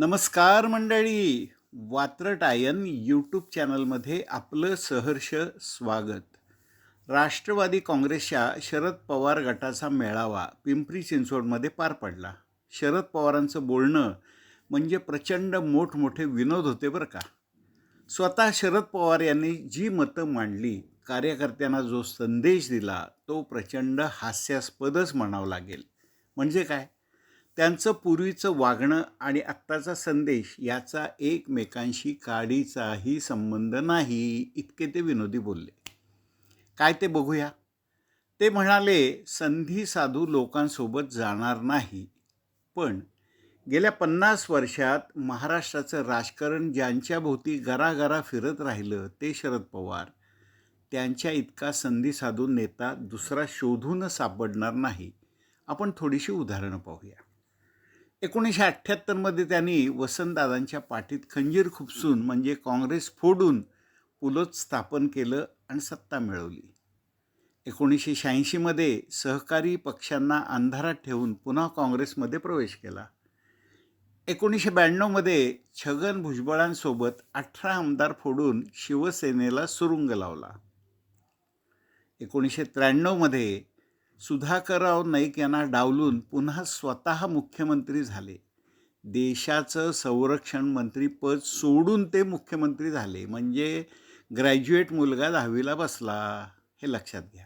नमस्कार मंडळी. वात्रटायन यूट्यूब चॅनलमध्ये आपलं सहर्ष स्वागत. राष्ट्रवादी काँग्रेसच्या शरद पवार गटाचा मेळावा पिंपरी चिंचवडमध्ये पार पडला. शरद पवारांचं बोलणं म्हणजे प्रचंड मोठमोठे विनोद होते बरं का. स्वतः शरद पवार यांनी जी मतं मांडली कार्यकर्त्यांना जो संदेश दिला तो प्रचंड हास्यास्पदच म्हणावं लागेल. म्हणजे काय? त्यांचं पूर्वीचं वागणं आणि आत्ताचा संदेश याचा एकमेकांशी काडीचाही संबंध नाही इतके ते विनोदी बोलले. काय ते बघूया? ते म्हणाले संधी साधू लोकांसोबत जाणार नाही. पण गेल्या पन्नास वर्षात महाराष्ट्राचं राजकारण ज्यांच्या भोवती गरागरा फिरत राहिलं ते शरद पवार. त्यांच्या इतका संधी साधून नेता दुसरा शोधून सापडणार नाही. आपण थोडीशी उदाहरणं पाहूया. एकोणीसशे अठ्ठ्याहत्तरमध्ये त्यांनी वसंतदादांच्या पाठीत खंजीर खुपसून म्हणजे काँग्रेस फोडून पुलोत स्थापन केलं आणि सत्ता मिळवली. एकोणीसशे शहाऐंशीमध्ये सहकारी पक्षांना अंधारात ठेवून पुन्हा काँग्रेसमध्ये प्रवेश केला. एकोणीसशे ब्याण्णवमध्ये छगन भुजबळांसोबत अठरा आमदार फोडून शिवसेनेला सुरुंग लावला. एकोणीसशे त्र्याण्णवमध्ये सुधाकरराव नाईक यांना डावलून पुन्हा स्वतः मुख्यमंत्री झाले. देशाचं संरक्षण मंत्रीपद सोडून ते मुख्यमंत्री झाले. म्हणजे ग्रॅज्युएट मुलगा दहावीला बसला हे लक्षात घ्या.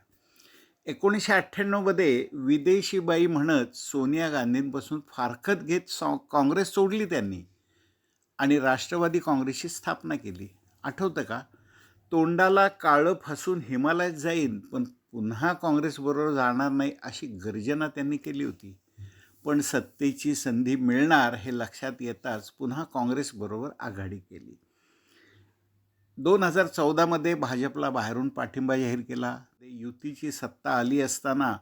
एकोणीसशे अठ्ठ्याण्णवमध्ये विदेशी बाई म्हणत सोनिया गांधींपासून फारकत घेत सॉ काँग्रेस सोडली त्यांनी आणि राष्ट्रवादी काँग्रेसची स्थापना केली. आठवतं का? तोंडाला काळं फासून हिमालयात जाईन पण पुन्हा काँग्रेसबरोबर जाणार नाही अशी गर्जना त्यांनी केली होती. पण सत्तेची संधी मिळणार हे लक्षात येताच पुन्हा काँग्रेसबरोबर आघाडी केली. दोन हजार चौदामध्ये भाजपला बाहेरून पाठिंबा जाहीर केला. युतीची सत्ता आली असताना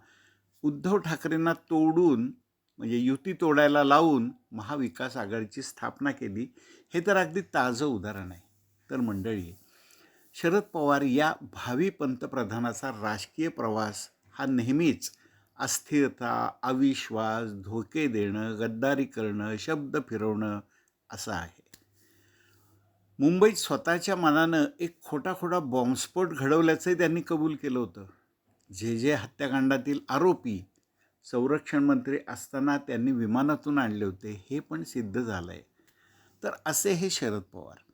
उद्धव ठाकरेंना तोडून म्हणजे युती तोडायला लावून महाविकास आघाडीची स्थापना केली. हे तर अगदी ताजं उदाहरण आहे. तर मंडळी शरद पवार या भावी पंतप्रधानाचा राजकीय प्रवास हा नेहमीच अस्थिरता अविश्वास धोके देणं गद्दारी करणं शब्द फिरवणं असं आहे. मुंबईत स्वतःच्या मनानं एक खोटा खोटा बॉम्बस्फोट घडवल्याचंही त्यांनी कबूल केलं होतं. जे जे हत्याकांडातील आरोपी संरक्षण मंत्री असताना त्यांनी विमानातून आणले होते हे पण सिद्ध झालं आहे तर असे हे शरद पवार.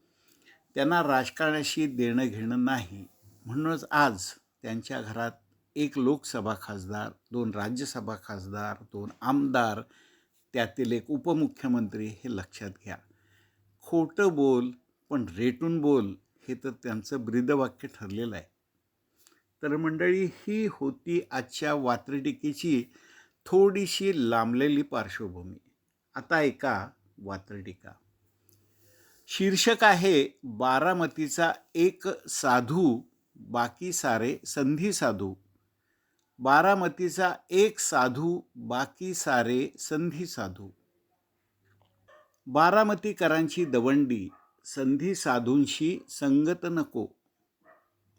त्यांना राजकारणाशी देणं घेणं नाही. म्हणूनच आज त्यांच्या घरात एक लोकसभा खासदार दोन राज्यसभा खासदार दोन आमदार त्यातील एक उपमुख्यमंत्री हे लक्षात घ्या. खोटं बोल पण रेटून बोल हे तर त्यांचं ब्रीदवाक्य ठरलेलं आहे. तर मंडळी ही होती आजच्या वात्रटिकेची थोडीशी लांबलेली पार्श्वभूमी. आता ऐका वात्रटिका. शीर्षक आहे बारामतीचा एक साधू बाकी सारे संधी साधू. बारामतीचा एक साधू बाकी सारे संधी साधू. बारामतीकरांची दवंडी संधी साधूंशी संगत नको.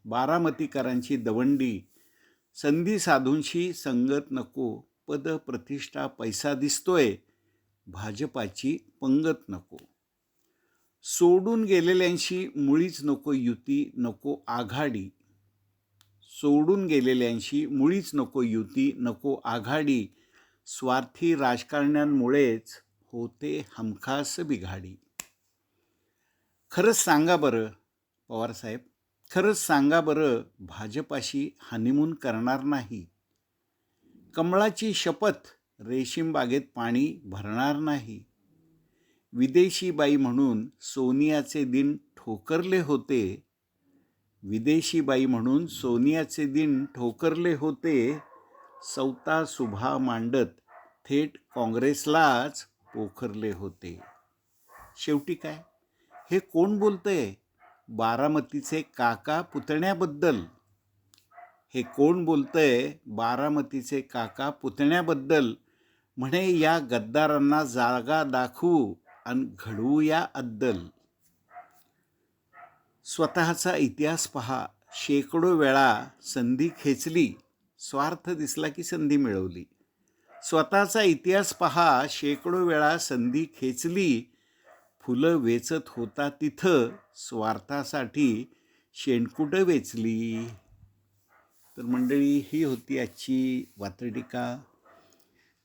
बारामतीकरांची दवंडी संधी साधूंशी संगत नको. पद प्रतिष्ठा पैसा दिसतोय भाजपाची पंगत नको. सोडून गेलेल्यांशी मुळीच नको युती नको आघाडी. सोडून गेलेल्यांशी मुळीच नको युती नको आघाडी. स्वार्थी राजकारण्यांमुळेच होते हमखास बिघाडी. खरंच सांगा बरं पवारसाहेब खरंच सांगा बरं भाजपाशी हनीमून करणार नाही. कमळाची शपथ रेशीम बागेत पाणी भरणार नाही. विदेशी बाई म्हणून सोनियाचे दिन ठोकरले होते. विदेशी बाई म्हणून सोनियाचे दिन ठोकरले होते. सौता सुभा मांडत थेट काँग्रेसलाच पोखरले होते. शेवटी काय? हे कोण बोलतंय? बारामतीचे काका पुतण्याबद्दल. हे कोण बोलतंय? बारामतीचे काका पुतण्याबद्दल. म्हणे या गद्दारांना जागा दाखवू. आणि घडवूया अद्दल. स्वतःचा इतिहास पहा. शेकडो वेळा संधी खेचली. स्वार्थ दिसला की संधी मिळवली. स्वतःचा इतिहास पहा. शेकडो वेळा संधी खेचली. फुलं वेचत होता तिथं. स्वार्थासाठी शेणकुटं वेचली. तर मंडळी ही होती आजची वात्रटिका.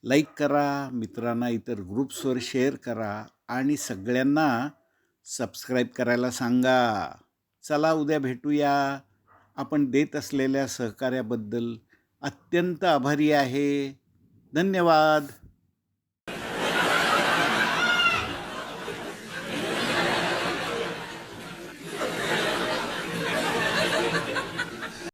लाईक करा मित्रांना इतर ग्रुप्सवर शेअर करा आणि सगळ्यांना सबस्क्राईब करायला सांगा. चला उद्या भेटूया. आपण देत असलेल्या सहकार्याबद्दल अत्यंत आभारी आहे. धन्यवाद.